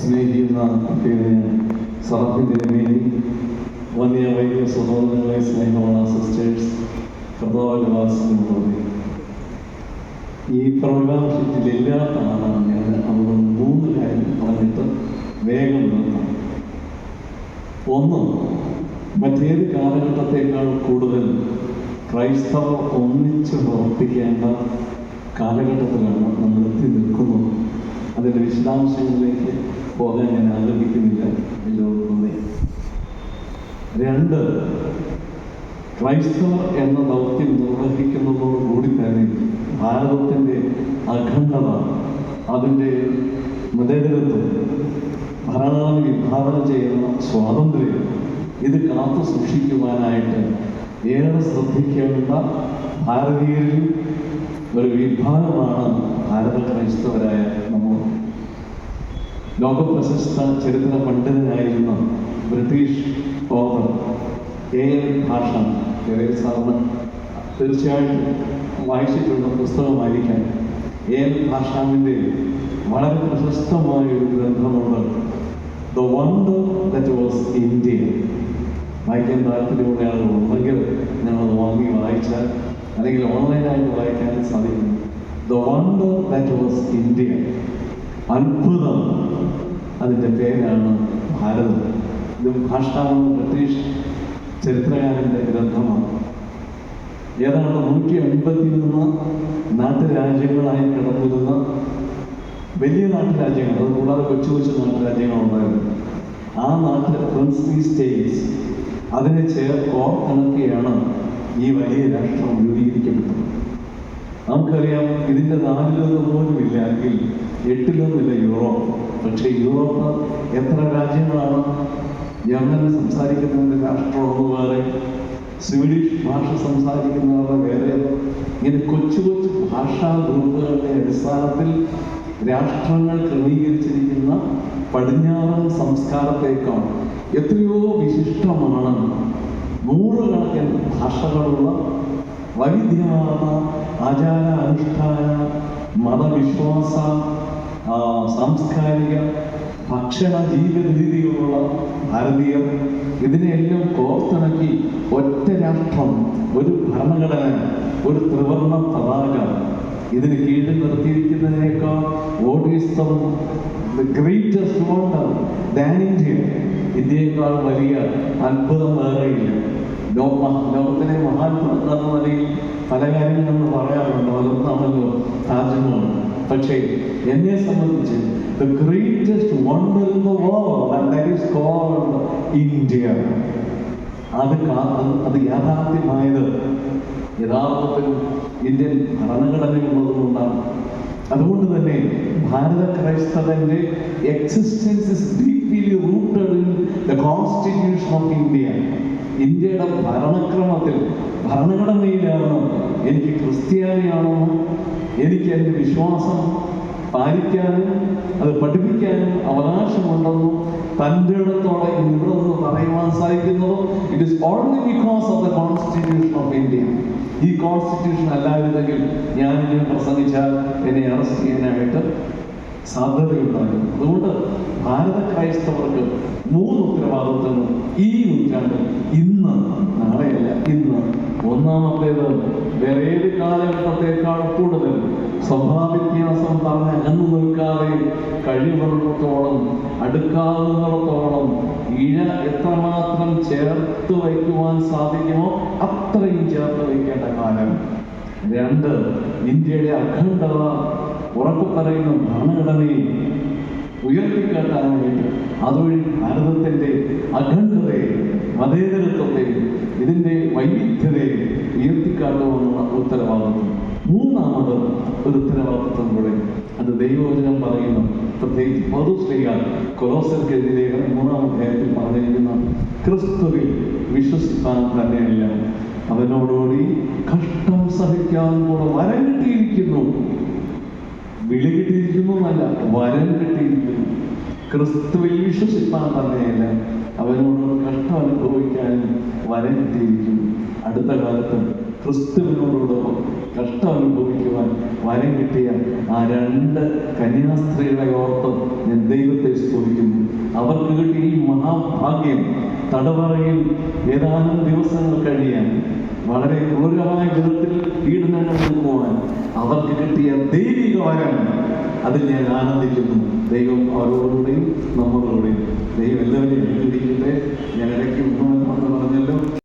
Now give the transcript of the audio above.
സ്നേഹിക്കുന്ന പിന്നെ സറഫിന്റെ മേനി വന്യ വൈദ്യ സഹോദരങ്ങളെ സ്നേഹമുള്ള സിസ്റ്റേഴ്സ് കർത്താവാസിനുള്ളത് ഈ പ്രോഗ്രാം ഷീറ്റിൽ ഇല്ലാത്തതാണ് ഞാൻ അവിടെ മൂന്ന് കാര്യം പറഞ്ഞിട്ട് വേഗം നിർത്താം. ഒന്ന് മറ്റേത് കാലഘട്ടത്തേക്കാൾ കൂടുതൽ ക്രൈസ്തവർ ഒന്നിച്ച് പ്രവർത്തിക്കേണ്ട കാലഘട്ടത്തിലാണ് നമ്മൾ എത്തി നിൽക്കുന്നത്. അതിന്റെ വിശദാംശങ്ങളിലേക്ക് പോകാൻ ഞാൻ ആഗ്രഹിക്കുന്നില്ല ഇതിലൊന്നേ രണ്ട് ക്രൈസ്തവർ എന്ന ദൗത്യം നിർവഹിക്കുന്നതോടുകൂടി തന്നെ ഭാരതത്തിന്റെ അഖണ്ഡത അതിന്റെ മൃതേതരത്വം ഭരണഘടന വിഭാവനം ചെയ്യുന്ന സ്വാതന്ത്ര്യം ഇത് കാത്തു സൂക്ഷിക്കുവാനായിട്ട് ഏറെ ശ്രദ്ധിക്കേണ്ട ഭാരതീയരിൽ ഒരു വിഭാഗമാണ് ഭാരത ക്രൈസ്തവരായ നമ്മൾ ലോകപ്രശസ്ത ചരിത്ര പണ്ഡിതനായിരുന്ന ബ്രിട്ടീഷ് ഓവർ എ എൻ ഭാഷ എ സാറിന് തീർച്ചയായിട്ടും വായിച്ചിട്ടുള്ള പുസ്തകമായിരിക്കാൻ എ എൻ ഭാഷാവിന്റെ വളരെ പ്രശസ്തമായ ഒരു ഗ്രന്ഥമുണ്ട് the wonder that was India വായിക്കാൻ താല്പര്യമുള്ള ഉണ്ടെങ്കിൽ നിങ്ങളത് വാങ്ങി വായിച്ചാൽ അല്ലെങ്കിൽ ഓൺലൈനായിട്ട് വായിക്കാൻ സാധിക്കും. The wonder that was India അത്ഭുതം. അതിന്റെ പേരാണ് ഭാരതം. ഇത് ഭാഷാവ് ബ്രിട്ടീഷ് ചരിത്രകാരന്റെ ഗ്രന്ഥമാണ്. ഏതാണ്ട് നൂറ്റി അൻപത്തി മൂന്ന് നാട്ടുരാജ്യങ്ങളായി കിടന്നിരുന്ന വലിയ നാട്ടുരാജ്യങ്ങൾ അത് കൂടാതെ കൊച്ചു കൊച്ചു നാട്ടുരാജ്യങ്ങളുണ്ടായിരുന്നു ആ നാട്ടിലെ പ്രിൻസ്ലി സ്റ്റേറ്റ്സ് അതിനെ ചേർ കോർത്തിണക്കിയാണ് ഈ വലിയ രാഷ്ട്രം രൂപീകരിക്കപ്പെട്ടത്. നമുക്കറിയാം ഇതിന്റെ നാലിലൊന്ന് പോലും ഇല്ലെങ്കിൽ എട്ടിലൊന്നുമില്ല യൂറോപ്പ്. പക്ഷേ യൂറോപ്പ് എത്ര രാജ്യങ്ങളാണ് ജർമ്മനിൽ സംസാരിക്കുന്നതിന്റെ രാഷ്ട്രമൊന്ന് വേറെ സ്വീഡിഷ് ഭാഷ സംസാരിക്കുന്നവരുടെ വേറെ. ഇങ്ങനെ കൊച്ചു കൊച്ചു ഭാഷാ ഗ്രൂപ്പുകളുടെ അടിസ്ഥാനത്തിൽ രാഷ്ട്രങ്ങൾ ക്രമീകരിച്ചിരിക്കുന്ന പടിഞ്ഞാറൻ സംസ്കാരത്തേക്കാൾ എത്രയോ വിശിഷ്ടമാണ് നൂറുകണക്കിന് ഭാഷകളുള്ള വൈവിധ്യമാർന്ന ആചാര അനുഷ്ഠാന മതവിശ്വാസ സാംസ്കാരിക ഭക്ഷണ ജീവിത രീതികളുള്ള ഭാരതീയർ ഇതിനെയെല്ലാം കോർത്തിണക്കി ഒറ്റ രാഷ്ട്രം ഒരു ഭരണഘടന ഒരു ത്രിവർണ പതാക ഇതിന് കീഴിൽ നിർത്തിയിരിക്കുന്നതിനേക്കാൾ വോട്ട് ഇന്ത്യ ഇന്ത്യയേക്കാൾ വലിയ അത്ഭുതം വേറെയില്ല. ലോക ലോകത്തിലെ മഹാത്ഭുതങ്ങൾ എന്ന നിലയിൽ പല കാര്യങ്ങളും നമ്മൾ പറയാറുണ്ട്. അതൊന്നാണല്ലോ താജ്മഹൽ പക്ഷേ എന്നെ സംബന്ധിച്ച് the greatest wonder in the world and is called India അത് അത് യാഥാർത്ഥ്യമായത് യഥാർത്ഥത്തിൽ ഇന്ത്യൻ ഭരണഘടനയുള്ളതുകൊണ്ടാണ്. അതുകൊണ്ട് തന്നെ ഭാരത ക്രൈസ്തവന്റെ existence is deeply rooted in the constitution of India ഇന്ത്യയുടെ ഭരണക്രമത്തിൽ ഭരണഘടനയിലാണോ എനിക്ക് ക്രിസ്ത്യാനിയാണോ? എനിക്ക് എന്റെ വിശ്വാസം പാലിക്കാനും അത് പഠിപ്പിക്കാനും അവകാശമുണ്ടെന്നും തന്റെ ഇടത്തോടെ ഇവിടെ നിന്ന് പറയുവാൻ സാധിക്കുന്നത് it is only because of the constitution of India ഈ കോൺസ്റ്റിറ്റ്യൂഷൻ അല്ലായിരുന്നെങ്കിൽ ഞാൻ ഇങ്ങനെ പ്രസംഗിച്ചാൽ എന്നെ അറസ്റ്റ് ചെയ്യാനായിട്ട് സാധ്യതയുണ്ടാകും അതുകൊണ്ട് ഭാരത ക്രൈസ്തവർക്ക് മൂന്ന് ഉത്തരവാദിത്വങ്ങൾ ഈ നൂറ്റാണ്ടിൽ ഇന്ന് നാളെയല്ല ഇന്ന്. ഒന്നാമത്തേത് വേറെ ഏത് കാലഘട്ടത്തെക്കാൾ കൂടുതൽ സ്വഭാവവ്യത്യാസം പറഞ്ഞ് അകന്നു നിൽക്കാതെ കഴിവുള്ളിടത്തോളം അടുക്കാവുന്നിടത്തോളം ഇഴ എത്രമാത്രം ചേർത്ത് വയ്ക്കുവാൻ സാധിക്കുമോ അത്രയും ചേർത്ത് വയ്ക്കേണ്ട കാലം. രണ്ട് ഇന്ത്യയുടെ അഖണ്ഡത ഉറപ്പു പറയുന്ന ഭരണഘടനയെ ഉയർത്തിക്കാട്ടാനായിട്ട് അതുവഴി ഭാരതത്തിന്റെ അഖണ്ഡതയെ മതേതരത്വത്തെ ഇതിന്റെ വൈവിധ്യതയെ ഉയർത്തിക്കാട്ടുമെന്നുള്ള ഉത്തരവാദിത്വം. മൂന്നാമത് ഒരു ഉത്തരവാദിത്വം കൂടെ. അത് ദൈവവചനം പറയുന്നു. പ്രത്യേകിച്ച് പൗരു സ്ത്രീകൾ കൊലോസർക്കെതിരെ മൂന്നാം അധ്യായത്തിൽ പറഞ്ഞിരിക്കുന്ന ക്രിസ്തുവിൽ വിശ്വസിക്കാൻ തന്നെയല്ല. അവനോടുകൂടി കഷ്ടം സഹിക്കാൻ കൂടെ വരം കിട്ടിയിരിക്കുന്നു എന്നല്ല വരം കിട്ടിയിരിക്കുന്നു. ക്രിസ്തുവിൽ വിശ്വസിപ്പാൻ തന്നെയല്ല അവനോട് കഷ്ടം അനുഭവിക്കാനും വരം കിട്ടിയിരിക്കുന്നു. അടുത്ത കാലത്ത് ക്രിസ്തുവിനോടുകൂടെ കഷ്ടം അനുഭവിക്കുവാൻ വരം കിട്ടിയ ആ രണ്ട് കന്യാസ്ത്രീകളെ ഓർത്ത് ഞാൻ ദൈവത്തെ സ്തുതിക്കുന്നു. അവർക്ക് കിട്ടിയ ഈ മഹാഭാഗ്യം തടവറയിൽ ഏതാനും ദിവസങ്ങൾ കഴിയാൻ വളരെ ക്രൂരമായ വിധത്തിൽ ഈടുനേരം പോകുവാൻ അവർക്ക് കിട്ടിയ ദൈവിക വരം അതിൽ ഞാൻ ആനന്ദിക്കുന്നു. ദൈവം അവരോടുകൂടെയും നമ്മളോടുകൂടെയും ദൈവം എല്ലാവരെയും അനുഗ്രഹിക്കട്ടെ. ഞാൻ ഇടയ്ക്ക് പറഞ്ഞല്ലോ.